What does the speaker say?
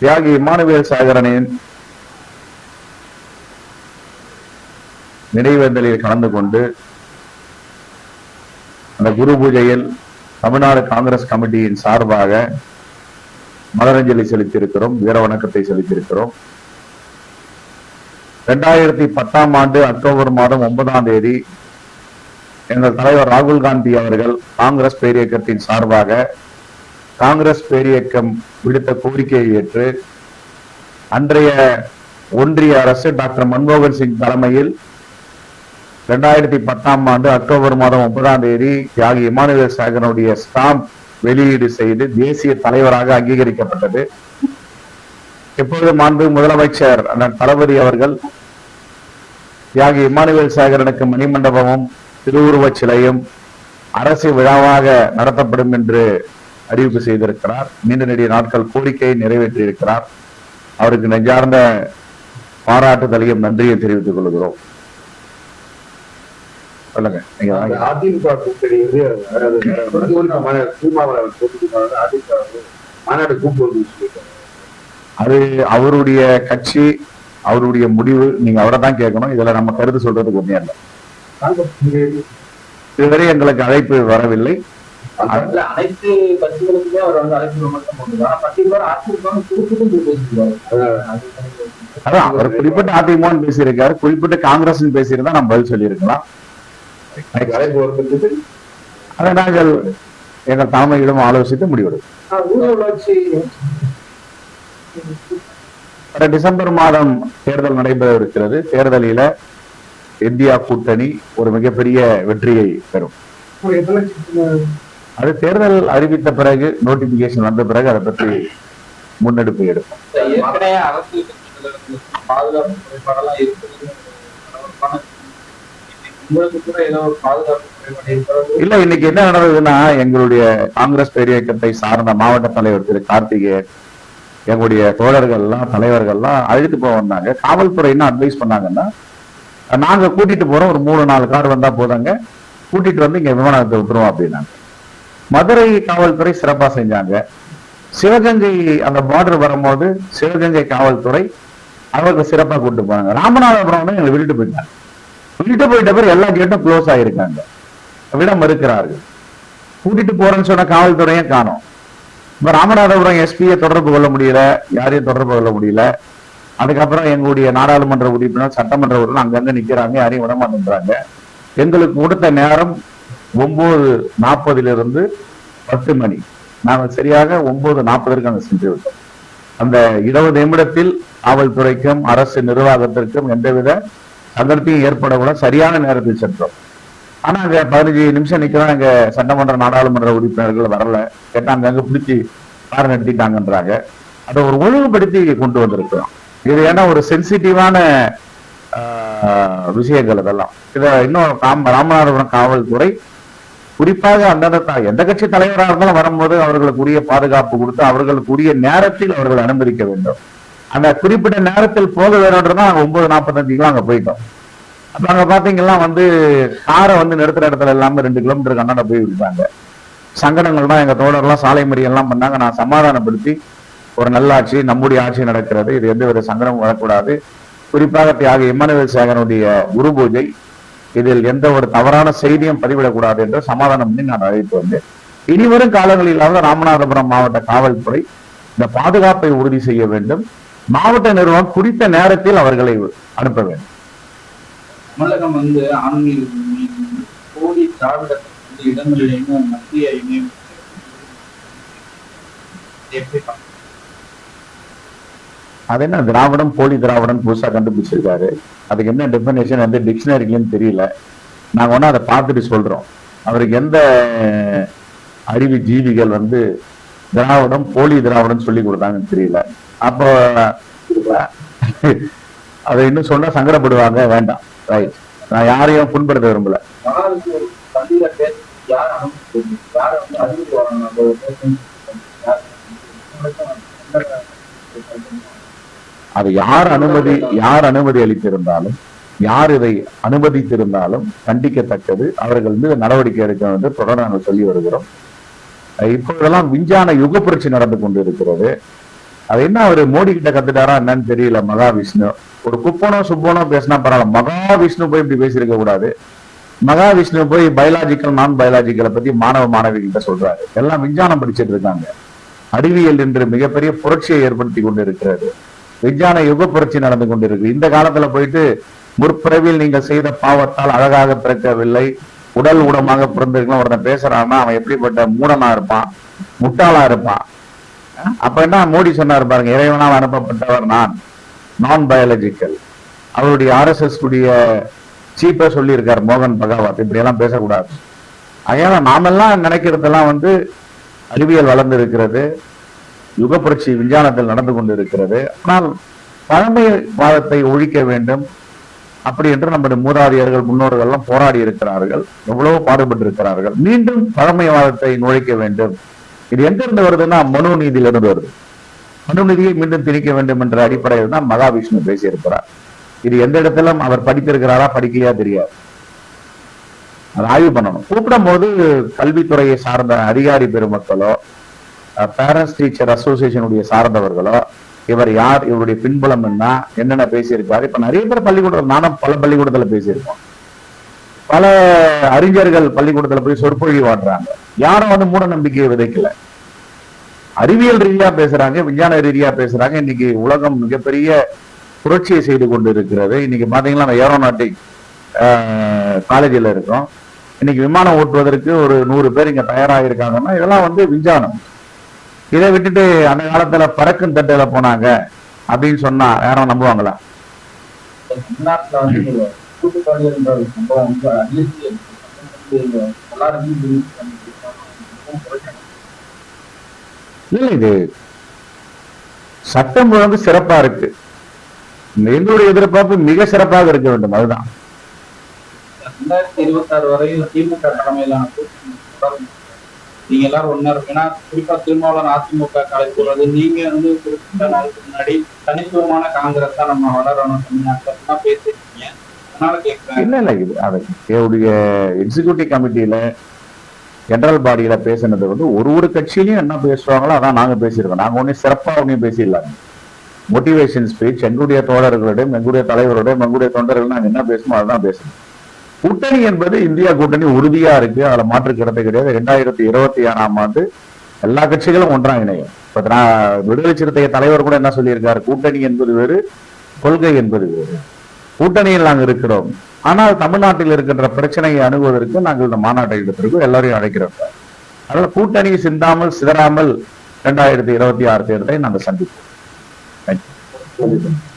தியாகி இமானுவேல் சாகரனின் நினைவேந்தலில் கலந்து கொண்டு அந்த குரு பூஜையில் தமிழ்நாடு காங்கிரஸ் கமிட்டியின் சார்பாக மலரஞ்சலி செலுத்தியிருக்கிறோம் வீர வணக்கத்தை செலுத்தியிருக்கிறோம். இரண்டாயிரத்தி பத்தாம் ஆண்டு அக்டோபர் மாதம் ஒன்பதாம் தேதி எங்கள் தலைவர் ராகுல் காந்தி அவர்கள் காங்கிரஸ் பேரியக்கத்தின் சார்பாக காங்கிரஸ் பேரியக்கம் விடுத்த கோரிக்கையை ஏற்று அன்றைய ஒன்றிய அரசு டாக்டர் மன்மோகன் சிங் தலைமையில் இரண்டாயிரத்தி பத்தாம் ஆண்டு அக்டோபர் மாதம் ஒன்பதாம் தேதி தியாகி இமானுவேல் சாகனுடைய ஸ்டாம்ப் வெளியீடு செய்து தேசிய தலைவராக அங்கீகரிக்கப்பட்டது. எப்பொழுது மாண்பு முதலமைச்சர் அண்ணன் தளபதி அவர்கள் தியாகி இமானுவேல் சாகரனுக்கு மணிமண்டபமும் திருவுருவச் சிலையும் அரசு விழாவாக நடத்தப்படும் என்று அறிவிப்பு செய்திருக்கிறார். நீண்ட நெடிய நாட்கள் கோரிக்கையை நிறைவேற்றியிருக்கிறார். அவருக்கு நெஞ்சார்ந்த பாராட்டுதலையும் நன்றியை தெரிவித்துக் கொள்கிறோம். சொல்லுங்க. அதிமுக கூட்டணி மாநாடு கூப்பிட்டு அது அவருடைய கட்சி அவருடைய முடிவு. நீங்க அவரை தான் கேட்கணும். இதுல நம்ம கருத்து சொல்றதுக்கு ஒண்ணே இல்லை. இதுவரை எங்களுக்கு அழைப்பு வரவில்லை. இல்ல, அனைத்து கட்சிகளுக்குமே அவர் வந்து அழைப்பு விமர்சனம் பண்ணுவார். ஆனா பர்டிகுலர் அதிமுக குறிப்பிட்டு பேசியிருக்காரு அதான். அவர் குறிப்பிட்ட அதிமுகன்னு பேசியிருக்காரு. குறிப்பிட்ட காங்கிரஸ் பேசியிருந்தா நம்ம பதில் சொல்லியிருக்கலாம். அதை நாங்கள் எங்கள் தலைமையிடம் ஆலோசித்து வர டிசம்பர் மாதம் தேர்தல் நடைபெற இருக்கிறது தேர்தலில இந்தியா கூட்டணி ஒரு மிகப்பெரிய வெற்றியை பெறும். அது தேர்தல் அறிவித்த பிறகு நோட்டிபிகேஷன் வந்த பிறகு அதை பற்றி முன்னெடுப்பு இருக்கிறது இல்ல இன்னைக்கு என்ன நடந்ததுன்னா எங்களுடைய காங்கிரஸ் பேரியக்கத்தை சார்ந்த மாவட்ட தலைவர் திரு கார்த்திகேயன் எங்களுடைய தோழர்கள் எல்லாம் தலைவர்கள் எல்லாம் அழைத்து போக வந்தாங்க. காவல்துறை என்ன அட்வைஸ் பண்ணாங்கன்னா நாங்க கூட்டிட்டு போறோம். ஒரு மூணு நாலு கார் வந்தா போதாங்க. கூட்டிட்டு வந்து இங்க விமானத்தை விட்டுருவோம் அப்படின்னாங்க. மதுரை காவல்துறை சிறப்பா செஞ்சாங்க. சிவகங்கை அந்த பார்டர் வரும்போது சிவகங்கை காவல்துறை அவருக்கு சிறப்பா கூட்டு போனாங்க. ராமநாதபுரம் வந்து எங்களை விட்டுட்டு போயிட்டாங்க. விட்டுட்டு போயிட்ட பிறகு எல்லா கேட்டும் க்ளோஸ் ஆயிருக்காங்க. விட மறுக்கிறார்கள். கூட்டிட்டு போறேன்னு சொன்ன காவல்துறையும் காணும். இப்ப ராமநாதபுரம் எஸ்பியை தொடர்பு கொள்ள முடியல யாரையும் தொடர்பு கொள்ள முடியல. அதுக்கப்புறம் எங்களுடைய நாடாளுமன்ற உறுப்பினர் சட்டமன்ற உறுப்பினர் அங்கங்க நிக்கிறாங்க யாரையும் விட மாட்டேங்கிறாங்க எங்களுக்கு கொடுத்த நேரம் ஒன்பது நாற்பதிலிருந்து பத்து மணி. நாங்கள் சரியாக ஒன்பது நாற்பதற்கு அங்க சென்று விட்டோம் அந்த இருபது நிமிடத்தில் காவல்துறைக்கும் அரசு நிர்வாகத்திற்கும் எந்தவித சங்கடத்தையும் ஏற்படக்கூட சரியான நேரத்தில் சென்றோம். ஆனா அங்க பதினஞ்சு நிமிஷம் நிக்கிறோம். அங்க சட்டமன்ற நாடாளுமன்ற உறுப்பினர்கள் வரல. கேட்டா அங்கே பிடிச்சி கார் நடத்திட்டாங்கன்றாங்க அதை ஒரு ஒழுங்குபடுத்தி கொண்டு வந்திருக்கிறோம். இது ஏன்னா ஒரு சென்சிட்டிவான விஷயங்கள் இதெல்லாம் இதை இன்னும் காம ராமநாதபுரம் காவல்துறை குறிப்பாக அந்தந்த த- எந்த கட்சி தலைவராக இருந்தாலும் வரும்போது அவர்களுக்கு உரிய பாதுகாப்பு கொடுத்து அவர்களுக்கு உரிய நேரத்தில் அவர்கள் அனுமதிக்க வேண்டும். அந்த குறிப்பிட்ட நேரத்தில் போக வேணும்ன்றதான் ஒன்பது நாற்பத்தஞ்சுக்கெல்லாம் அங்க போயிட்டோம். அப்ப அங்க பாத்தீங்கன்னா வந்து காரை வந்து நிறுத்துற இடத்துல எல்லாமே ரெண்டு கிலோமீட்டருக்கு அண்ணாண்ட போய் விட்டாங்க. சங்கடங்கள் தான் எங்க தோழர்லாம் சாலை மறியல்லாம் பண்ணாங்க. நான் சமாதானப்படுத்தி ஒரு நல்ல ஆட்சி நம்முடைய ஆட்சி நடக்கிறது. இது எந்த ஒரு சங்கடமும் வரக்கூடாது. குறிப்பாக தியாக இம்மானுவேல் சேகனுடைய குரு பூஜை இதில் எந்த ஒரு தவறான செய்தியும் பதிவிடக்கூடாது என்று சமாதானம் பண்ணி நான் அழைத்து வந்தேன். இனிவரும் காலங்களிலாவது ராமநாதபுரம் மாவட்ட காவல்துறை இந்த பாதுகாப்பை உறுதி செய்ய வேண்டும். மாவட்ட நிறுவனம் குறித்த நேரத்தில் அவர்களை அனுப்ப வேண்டும். தமிழகம் வந்து ஆன்மீக கோடி திராவிட வந்து மத்திய இணையம் எப்படி அது என்ன திராவிடம் போலி திராவிடம் புதுசாக கண்டுபிடிச்சிருக்காரு. அதுக்கு என்ன டெஃபினேஷன் வந்து டிக்ஷனரிலன்னு தெரியல. நாங்கள் ஒன்றும் அதை பார்த்துட்டு சொல்கிறோம் அவருக்கு எந்த அறிவு ஜீவிகள் வந்து திராவிடம் போலி திராவிடம் சொல்லி கொடுத்தாங்கன்னு தெரியல. அப்போ அதை இன்னும் சொன்னா சங்கடப்படுவாங்க வேண்டாம். ரைட் நான் யாரையும் புண்படுத்த விரும்பல. யாருக்கு அது யார் அனுமதி யார் அனுமதி அளித்திருந்தாலும் யார் இதை அனுமதித்திருந்தாலும் கண்டிக்கத்தக்கது. அவர்கள் மீது நடவடிக்கை எடுக்க வேண்டும் தொடர்ந்து நாங்கள் சொல்லி வருகிறோம். இப்போதெல்லாம் விஞ்ஞான யுக புரட்சி நடந்து கொண்டிருக்கிறது. அது என்ன அவர் மோடி கிட்ட கத்துட்டாரா என்னன்னு தெரியல மகாவிஷ்ணு. ஒரு குப்பனோ சுப்பனோ பேசினா பரவாயில்ல. மகாவிஷ்ணு போய் இப்படி பேசியிருக்க கூடாது. மகாவிஷ்ணு போய் பயாலஜிக்கல் நான் பயாலஜிக்கலை பத்தி மாணவ மாணவிகிட்ட சொல்றாரு. எல்லாம் விஞ்ஞானம் படிச்சிட்டு இருக்காங்க. அறிவியல் என்று மிகப்பெரிய புரட்சியை ஏற்படுத்தி கொண்டு இருக்கிறது விஞ்ஞான யுக புரட்சி நடந்து கொண்டிருக்கு. இந்த காலத்துல போயிட்டு முற்பிறவில் நீங்கள் செய்த பாவத்தால் அழகாக பிறக்கவில்லை. உடல் ஊடமாக பிறந்திருக்கலாம். ஒருத்தன் பேசுறான்னா அவன் எப்படிப்பட்ட மூடனா இருப்பான்? முட்டாளா இருப்பான். அப்ப என்ன? மோடி சொன்னார் பாருங்க இறைவனால் அனுப்பப்பட்டவர் நான் நான் பயாலஜிக்கல் அவருடைய ஆர்எஸ்எஸ் உடைய சீப்பா சொல்லியிருக்கார் மோகன் பகவத். இப்படி எல்லாம் பேசக்கூடாது. அதனால நாமெல்லாம் நினைக்கிறதெல்லாம் வந்து அறிவியல் வளர்ந்து இருக்கிறது. யுக புரட்சி விஞ்ஞானத்தில் நடந்து கொண்டு இருக்கிறது ஆனால் பழமைவாதத்தை ஒழிக்க வேண்டும். அப்படி என்று நம்முடைய மூதாதையர்கள் முன்னோர்கள் எல்லாம் போராடி இருக்கிறார்கள். எவ்வளவோ பாடுபட்டு இருக்கிறார்கள் மீண்டும் பழமைவாதத்தை நுழைக்க வேண்டும். இது எங்கிருந்து வருதுன்னா மனு நீதியிலிருந்து வருது. மனு நீதியை மீண்டும் திணிக்க வேண்டும் என்ற அடிப்படையில் தான் மகாவிஷ்ணு பேசியிருக்கிறார். இது எந்த இடத்திலும் அவர் படித்திருக்கிறாரா படிக்கலையா தெரியாது. அதை ஆய்வு பண்ணணும். கூப்பிடும் போது கல்வித்துறையை சார்ந்த அதிகாரி பெருமக்களோ பேரண்ட்ஸ் டீச்சர் அசோசியேஷனுடைய சார்ந்தவர்களோ இவர் யார் இவருடைய பின்புலம் என்ன என்னென்ன பேசியிருக்காரு இப்ப நிறைய பேர் பள்ளிக்கூடத்தில் நானும் பல பள்ளிக்கூடத்துல பேசியிருக்கோம். பல அறிஞர்கள் பள்ளிக்கூடத்துல போய் சொற்பொழிவாடுறாங்க யாரும் வந்து மூட நம்பிக்கையை விதைக்கல. அறிவியல் ரீதியா பேசுறாங்க விஞ்ஞான ரீதியா பேசுறாங்க. இன்னைக்கு உலகம் மிகப்பெரிய புரட்சியை செய்து கொண்டு இருக்கிறது இன்னைக்கு பாத்தீங்கன்னா ஏரோநாட்டிக் காலேஜில் இருக்கோம். இன்னைக்கு விமானம் ஓட்டுவதற்கு ஒரு நூறு பேர் இங்க தயாராக இருக்காங்கன்னா இதெல்லாம் வந்து விஞ்ஞானம். இதை விட்டுட்டு அந்த காலத்துல பறக்கும் தட்டுல போனாங்க அப்படின்னு சொன்னா யாரும் நம்புவாங்களா? சம்பவம் வந்து இல்ல இது சட்டம் ஒழுங்கு சிறப்பா இருக்கு. எங்களுடைய எதிர்பார்ப்பு மிக சிறப்பாக இருக்க வேண்டும் அதுதான். ரெண்டாயிரத்தி இருபத்தி ஆறு வரையும் திமுக தலைமையிலான நீங்க எல்லாரும் ஒன்னா ஏன்னா குறிப்பா திருமாவளவன் அதிமுக கலை போறது நீங்க வந்து குறிப்பிட்ட நாளுக்கு முன்னாடி தனித்துவமான காங்கிரஸ் தான் நம்ம வளரணும் தமிழ்நாட்டுல பேசிருக்கீங்க அதனால கேட்கிறேன் இல்ல இல்ல இது அது என்னுடைய எக்ஸிகியூட்டிவ் கமிட்டியில ஜெனரல் பாடியில பேசினது வந்து ஒரு ஒரு கட்சியிலையும் என்ன பேசுவாங்களோ அதான் நாங்க பேசியிருக்கோம். நாங்க ஒன்னும் சிறப்பா ஒன்னும் பேசிடலாங்க மோட்டிவேஷன் ஸ்பீச் எங்களுடைய தோழர்களிடம் எங்களுடைய தலைவரோடும் எங்களுடைய தொண்டர்கள் நாங்க என்ன பேசணுமோ அதுதான் பேசணும் கூட்டணி என்பது இந்தியா கூட்டணி உறுதியா இருக்கு. அதுல மாற்று கிடப்பே கிடையாது. ரெண்டாயிரத்தி இருபத்தி ஆறாம் ஆண்டு எல்லா கட்சிகளும் ஒன்றா இணையும். இப்ப நான் விடுதலை சிறுத்தைய தலைவர் கூட என்ன சொல்லியிருக்காரு? கூட்டணி என்பது வேறு கொள்கை என்பது வேறு. கூட்டணியில் நாங்கள் இருக்கிறோம். ஆனால் தமிழ்நாட்டில் இருக்கின்ற பிரச்சனையை அணுகுவதற்கு நாங்கள் இந்த மாநாட்டை எடுத்திருக்கோம். எல்லாரையும் அழைக்கிறோம். அதனால கூட்டணி சிந்தாமல் சிதறாமல் இரண்டாயிரத்தி இருபத்தி ஆறு தேர்தலை நாங்கள் சந்திப்போம். Thank you.